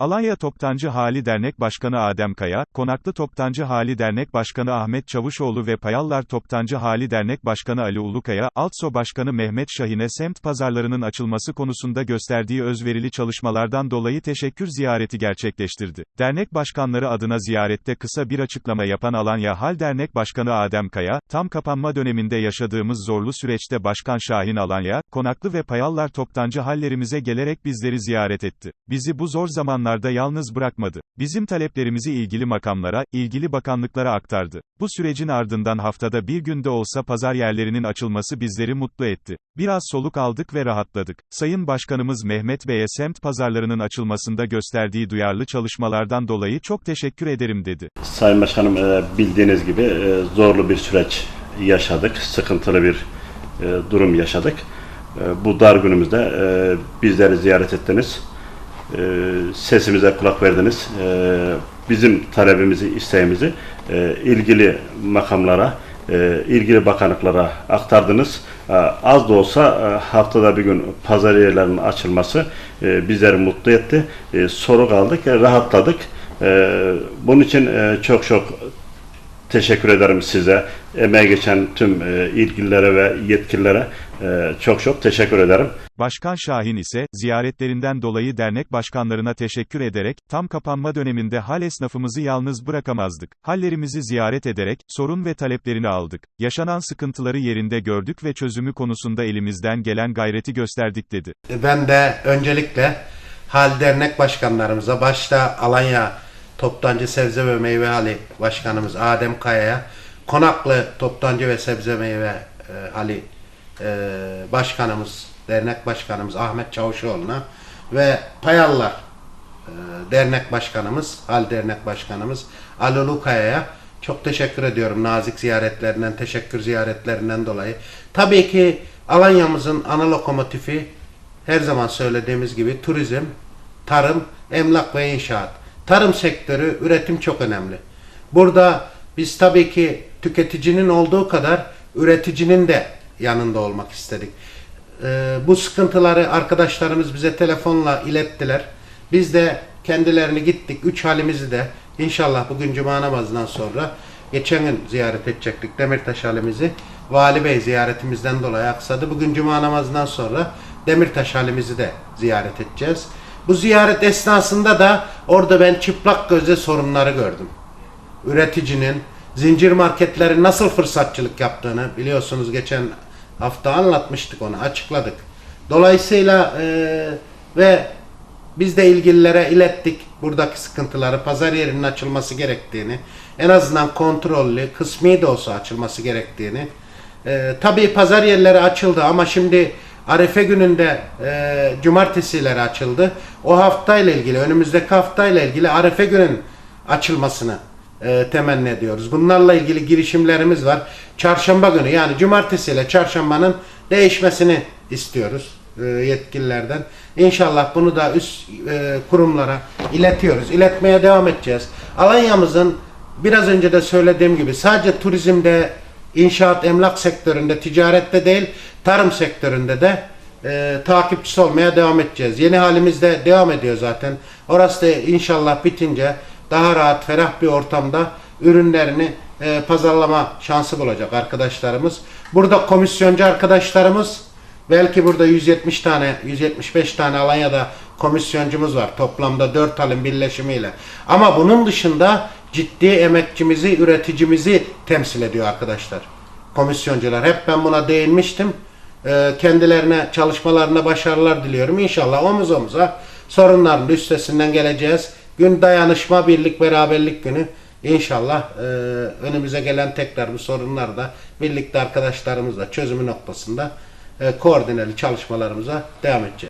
Alanya Toptancı Hali Dernek Başkanı Adem Kaya, Konaklı Toptancı Hali Dernek Başkanı Ahmet Çavuşoğlu ve Payallar Toptancı Hali Dernek Başkanı Ali Ulukaya, Altso Başkanı Mehmet Şahin'e semt pazarlarının açılması konusunda gösterdiği özverili çalışmalardan dolayı teşekkür ziyareti gerçekleştirdi. Dernek başkanları adına ziyarette kısa bir açıklama yapan Alanya Hal Dernek Başkanı Adem Kaya, tam kapanma döneminde yaşadığımız zorlu süreçte Başkan Şahin Alanya, Konaklı ve Payallar Toptancı hallerimize gelerek bizleri ziyaret etti. Bizi bu zor zamanlarda yalnız bırakmadı. Bizim taleplerimizi ilgili makamlara, ilgili bakanlıklara aktardı. Bu sürecin ardından haftada bir günde olsa pazar yerlerinin açılması bizleri mutlu etti. Biraz soluk aldık ve rahatladık. Sayın Başkanımız Mehmet Bey'e semt pazarlarının açılmasında gösterdiği duyarlı çalışmalardan dolayı çok teşekkür ederim dedi. Sayın Başkanım e, bildiğiniz gibi e, zorlu bir süreç yaşadık. Sıkıntılı bir e, durum yaşadık. Bu dar günümüzde bizleri ziyaret ettiniz. E, Sesimize kulak verdiniz. E, Bizim talebimizi, isteğimizi e, ilgili makamlara, e, ilgili bakanlıklara aktardınız. E, Az da olsa e, haftada bir gün pazar yerlerinin açılması e, bizleri mutlu etti. E, Soru kaldık, e, rahatladık. Ee, bunun için e, çok çok teşekkür ederim size. Emeğe geçen tüm e, ilgililere ve yetkililere e, çok çok teşekkür ederim. Başkan Şahin ise, ziyaretlerinden dolayı dernek başkanlarına teşekkür ederek, tam kapanma döneminde hal esnafımızı yalnız bırakamazdık. Hallerimizi ziyaret ederek, sorun ve taleplerini aldık. Yaşanan sıkıntıları yerinde gördük ve çözümü konusunda elimizden gelen gayreti gösterdik dedi. Ben de öncelikle Hal Dernek Başkanlarımıza, başta Alanya Toptancı Sebze ve Meyve Hali Başkanımız Adem Kaya'ya, Konaklı Toptancı ve Sebze Meyve e, Hali e, Başkanımız, Dernek Başkanımız Ahmet Çavuşoğlu'na ve Payallar e, Dernek Başkanımız, Hal Dernek Başkanımız Ali Ulukaya'ya çok teşekkür ediyorum nazik ziyaretlerinden, teşekkür ziyaretlerinden dolayı. Tabii ki Alanya'mızın ana lokomotifi her zaman söylediğimiz gibi turizm, tarım, emlak ve inşaat. Tarım sektörü, üretim çok önemli. Burada biz tabii ki tüketicinin olduğu kadar üreticinin de yanında olmak istedik. Ee, bu sıkıntıları arkadaşlarımız bize telefonla ilettiler. Biz de kendilerini gittik. Üç halimizi de inşallah bugün cuma namazından sonra geçen gün ziyaret edecektik Demirtaş halimizi. Vali Bey ziyaretimizden dolayı aksadı. Bugün cuma namazından sonra Demirtaş halimizi de ziyaret edeceğiz. Bu ziyaret esnasında da orada ben çıplak gözle sorunları gördüm üreticinin zincir marketlerin nasıl fırsatçılık yaptığını biliyorsunuz geçen hafta anlatmıştık onu açıkladık. Dolayısıyla e, ve biz de ilgililere ilettik buradaki sıkıntıları, pazar yerinin açılması gerektiğini, en azından kontrollü, kısmi de olsa açılması gerektiğini. E, tabii pazar yerleri açıldı ama şimdi Arefe gününde e, cumartesileri açıldı. O haftayla ilgili, önümüzdeki haftayla ilgili Arefe günün açılmasını e, temenni ediyoruz. Bunlarla ilgili girişimlerimiz var. Çarşamba günü yani cumartesi ile çarşambanın değişmesini istiyoruz e, yetkililerden. İnşallah bunu da üst e, kurumlara iletiyoruz. İletmeye devam edeceğiz. Alanya'mızın biraz önce de söylediğim gibi sadece turizmde, inşaat, emlak sektöründe, ticarette değil, tarım sektöründe de e, takipçisi olmaya devam edeceğiz. Yeni halimizde devam ediyor zaten. Orası da inşallah bitince daha rahat, ferah bir ortamda ürünlerini e, pazarlama şansı bulacak arkadaşlarımız. Burada komisyoncu arkadaşlarımız belki burada 170 tane, 175 tane Alanya'da komisyoncumuz var. Toplamda 4 halin birleşimiyle. Ama bunun dışında ciddi emekçimizi, üreticimizi temsil ediyor arkadaşlar. Komisyoncular. Hep ben buna değinmiştim. Ee, kendilerine çalışmalarına başarılar diliyorum. İnşallah omuz omuza sorunların üstesinden geleceğiz. Gün dayanışma, birlik, beraberlik günü. İnşallah e, önümüze gelen tekrar bu sorunlar da birlikte arkadaşlarımızla çözümü noktasında e, koordineli çalışmalarımıza devam edeceğiz.